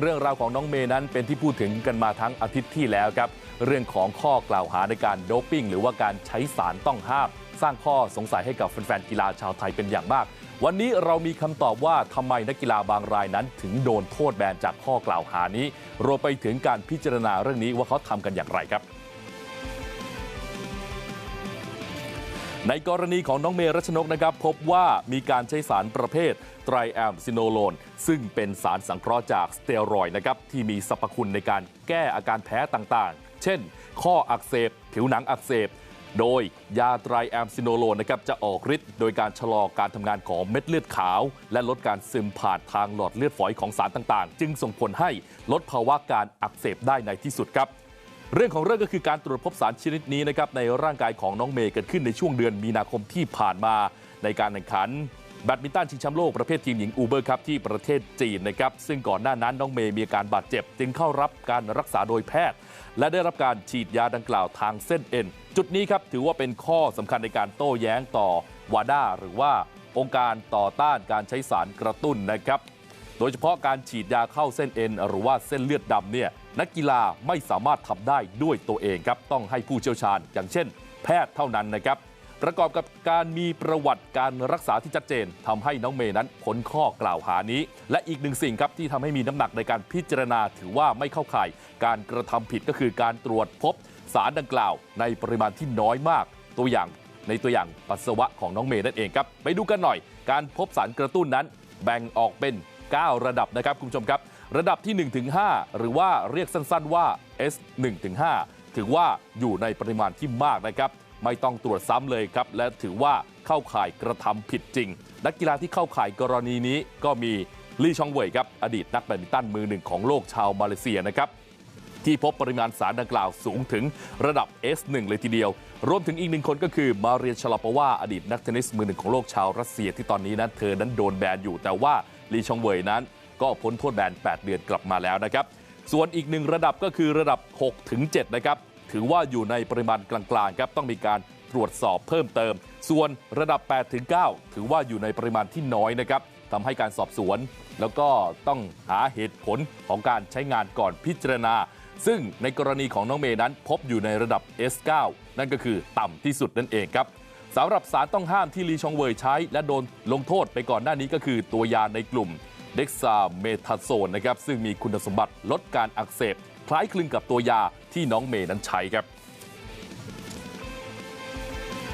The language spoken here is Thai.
เรื่องราวของน้องเมย์นั้นเป็นที่พูดถึงกันมาทั้งอาทิตย์ที่แล้วครับ เรื่องของข้อกล่าวหาในการโดปปิ้งหรือว่าการใช้สารต้องห้าม สร้างข้อสงสัยให้กับแฟนๆกีฬาชาวไทยเป็นอย่างมาก วันนี้เรามีคำตอบว่าทำไมนักกีฬาบางรายนั้น ถึงโดนโทษแบนจากข้อกล่าวหานี้รวมไปถึงการพิจารณาเรื่องนี้ว่าเขาทำกันอย่างไรครับ ในกรณีของน้องเมรัชนกนะครับพบว่ามีการใช้สารประเภทไตรแอมซิโนโลน ซึ่งเป็นสารสังเคราะห์จากสเตียรอยนะครับที่มีสรรพคุณในการแก้อาการแพ้ต่างๆ เช่น ข้ออักเสบ ผิวหนังอักเสบ โดยยาไตรแอมซิโนโลนนะครับจะออกฤทธิ์โดยการชะลอการทำงานของเม็ดเลือดขาว และลดการซึมผ่านทางหลอดเลือดฝอยของสารต่างๆ จึงส่งผลให้ลดภาวะการอักเสบได้ในที่สุดครับ เรื่องของเรื่องก็คือการตรวจพบสารชนิดนี้นะครับในร่างกายของน้องเมย์เกิดขึ้นในช่วงเดือนมีนาคมที่ผ่านมาในการแข่งขันแบดมินตันชิงแชมป์โลกประเภททีมหญิงอูเบอร์ครับที่ประเทศจีนนะครับซึ่งก่อนหน้านั้นน้องเมย์มีอาการบาดเจ็บ จึงเข้ารับการรักษาโดยแพทย์ และได้รับการฉีดยาดังกล่าวทางเส้นเอ็น จุดนี้ครับถือว่าเป็นข้อสำคัญในการโต้แย้งต่อวาด้าหรือว่าองค์การต่อต้านการใช้สารกระตุ้นนะครับ โดยเฉพาะการฉีดยาเข้าเส้นเอ็นหรือว่าเส้นเลือดดำเนี่ยนักกีฬาไม่สามารถทำได้ด้วยตัวเองครับต้องให้ผู้เชี่ยวชาญอย่างเช่น แพทย์เท่านั้นนะครับประกอบกับการมีประวัติการรักษาที่ชัดเจนทำให้น้องเมย์นั้นพ้นข้อกล่าวหานี้ และอีกหนึ่งสิ่งครับที่ทำให้มีน้ำหนักในการพิจารณาถือว่าไม่เข้าข่าย การกระทำผิดก็คือการตรวจพบสารดังกล่าว ในปริมาณที่น้อยมากตัวอย่างในตัวอย่างปัสสาวะของน้องเมย์นั่นเองครับ ไปดูกันหน่อย การพบสารกระตุ้นนั้น แบ่งออกเป็น 9 ระดับนะครับคุณผู้ชมครับ ระดับที่ 1-5 หรือว่าเรียกสั้นๆว่า S 1-5 ถือว่าอยู่ในปริมาณที่มากนะครับ ไม่ต้องตรวจซ้ำเลยครับ และถือว่าเข้าข่ายกระทำผิดจริง นักกีฬาที่เข้าข่ายกรณีนี้ก็มีลี่ชองเว่ยครับอดีตนักแบดมินตันมือหนึ่งของโลกชาวมาเลเซียนะครับที่พบปริมาณสารดังกล่าวสูงถึงระดับ S1 เลยทีเดียว รวมถึงอีกหนึ่งคนก็คือมาเรียชลาปาวาอดีตนักเทนนิสมือหนึ่งของโลกชาวรัสเซียที่ตอนนี้นั้นเธอนั้นโดนแบนอยู่แต่ว่า ลีชองเวยนั้นก็พ้นโทษแบน8เดือนกลับมาแล้วนะครับส่วนอีกหนึ่งระดับก็คือระดับ6ถึง7นะครับถือว่าอยู่ในปริมาณกลางๆครับต้องมีการตรวจสอบเพิ่มเติม ส่วนระดับ8ถึง9ถือว่าอยู่ในปริมาณที่น้อยนะครับทำให้การสอบสวน แล้วก็ต้องหาเหตุผลของการใช้งานก่อนพิจารณา ซึ่งในกรณีของน้องเมย์นั้นพบอยู่ในระดับ S9 นั่นก็คือต่ำที่สุดนั่นเองครับ สำหรับสารต้องห้ามที่ลีชองเวยใช้และโดนลงโทษไปก่อนหน้านี้ก็คือตัวยาในกลุ่มเด็กซาเมทาโซนนะครับซึ่งมีคุณสมบัติลดการอักเสบคล้ายคลึงกับตัวยาที่น้องเมย์นั้นใช้ครับ